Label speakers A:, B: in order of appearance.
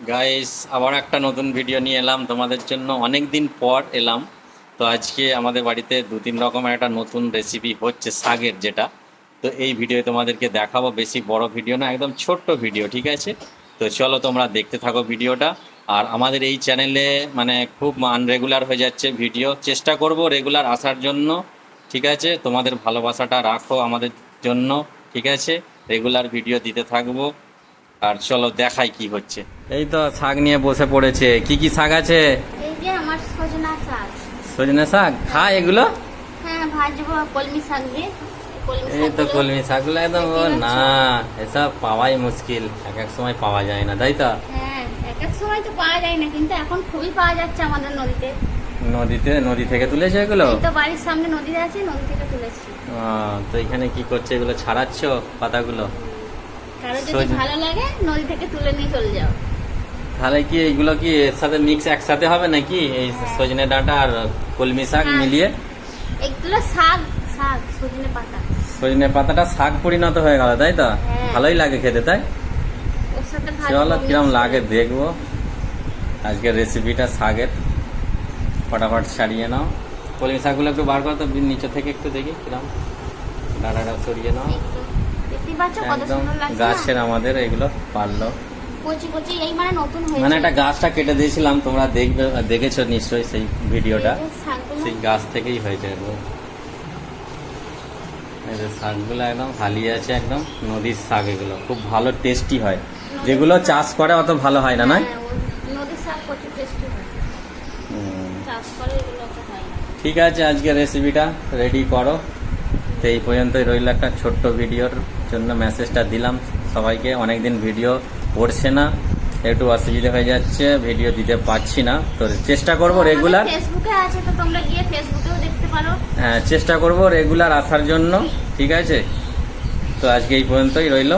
A: Guys আবার একটা নতুন ভিডিও নিয়ে এলাম। তোমাদের জন্য অনেক দিন পর এলাম। তো আজকে আমাদের বাড়িতে দু তিন রকমের একটা নতুন রেসিপি হচ্ছে শাকের যেটা। তো এই ভিডিও তোমাদেরকে দেখাবো বেশি বড় ভিডিও না, একদম ছোট্ট ভিডিও ঠিক আছে? তো চলো তোমরা দেখতে থাকো ভিডিওটা আর আমাদের এই চ্যানেলে মানে খুব আনরেগুলার হয়ে যাচ্ছে ভিডিও চেষ্টা করব রেগুলার আসার জন্য, ঠিক আছে? তোমাদের ভালোবাসাটা রাখো আমাদের জন্য, ঠিক আছে? রেগুলার ভিডিও দিতে থাকব। আর চলো দেখাই কি হচ্ছে। এই তো শাক নিয়ে বসে পড়েছে। কি কি শাক আছে?
B: এই যে আমার সজনা শাক।
A: সজনে শাক? খা এগুলো?
B: হ্যাঁ ভাজবো কলমি শাক দিয়ে।
A: এই তো কলমি শাকগুলো একদম না এসব পাওয়াই মুশকিল। এক এক সময় পাওয়া যায় না তাই তো?
B: হ্যাঁ এক এক সময় তো পাওয়া যায় না কিন্তু এখন খুবই পাওয়া যাচ্ছে আমাদের নদীতে।
A: নদীতে নদী থেকে তুলেছে এগুলো?
B: এই তো বাড়ির সামনে নদী আছে নদী থেকে তুলেছি।
A: তো এখানে কি করছে এগুলো? ছাড়াচ্ছ পাতাগুলো?
B: কারও যদি
A: সজনে-
B: ভালো লাগে নদী থেকে তুলে নিয়ে চলে যাও।
A: তাহলে কি এগুলো কি এর সাথে মিক্স একসাথে হবে নাকি? এই সজনে ডাঁটা আর কলমি শাক
B: হ্যাঁ।
A: মিলিয়ে?
B: এগুলো শাক শাক সজনে পাতা।
A: সজনে পাতাটা শাক পরিণত হয়ে গেল তাই তো?
B: হ্যাঁ।
A: ভালোই লাগে খেতে তাই? চলো কিরম লাগে। দেখব। আজকের রেসিপিটা শাকের। ফটাফট ছাড়িয়ে নাও। কলমি শাকগুলো একটু বার করো তো নিচে থেকে একটু দেখি কিরম। ডাঁটাটা সরিয়ে নাও।
B: পাচ্ছ কত
A: একদম
B: সুন্দর লাগছে
A: গাছের আমাদের এগুলো পারল
B: কচি কচি এই মানে নতুন হয়েছে।
A: মানে একটা গাছটা কেটে দিয়েছিলাম তোমরা দেখবে দেখেছ নিশ্চয়ই সেই ভিডিওটা। সেই গাছ থেকেই হয়েছে যে শাকগুলো একদম হালিয়ে আছে একদম নদীর শাক এগুলো। খুব ভালো টেস্টি হয়। যেগুলো চাষ করে অত ভালো হয় না নয়?
B: হ্যাঁ, ওই নদীর শাক প্রচুর টেস্টি হয়।
A: হুম।
B: চাষ করে এগুলো তো হয় না।
A: ঠিক আছে আজকে রেসিপিটা রেডি করো। তো এই পর্যন্তই রইল একটা ছোট্ট ভিডিওর জন্য মেসেজটা দিলাম সবাইকে। অনেকদিন ভিডিও পড়ছে না। একটু অসুবিধা হয়ে যাচ্ছে ভিডিও দিতে পারছি না। তো চেষ্টা করব রেগুলার
B: ফেসবুকে আছে তো তোমরা গিয়ে ফেসবুকেও দেখতে পারো।
A: হ্যাঁ চেষ্টা করব রেগুলার আসার জন্য ঠিক আছে? তো আজকে এই পর্যন্তই রইল।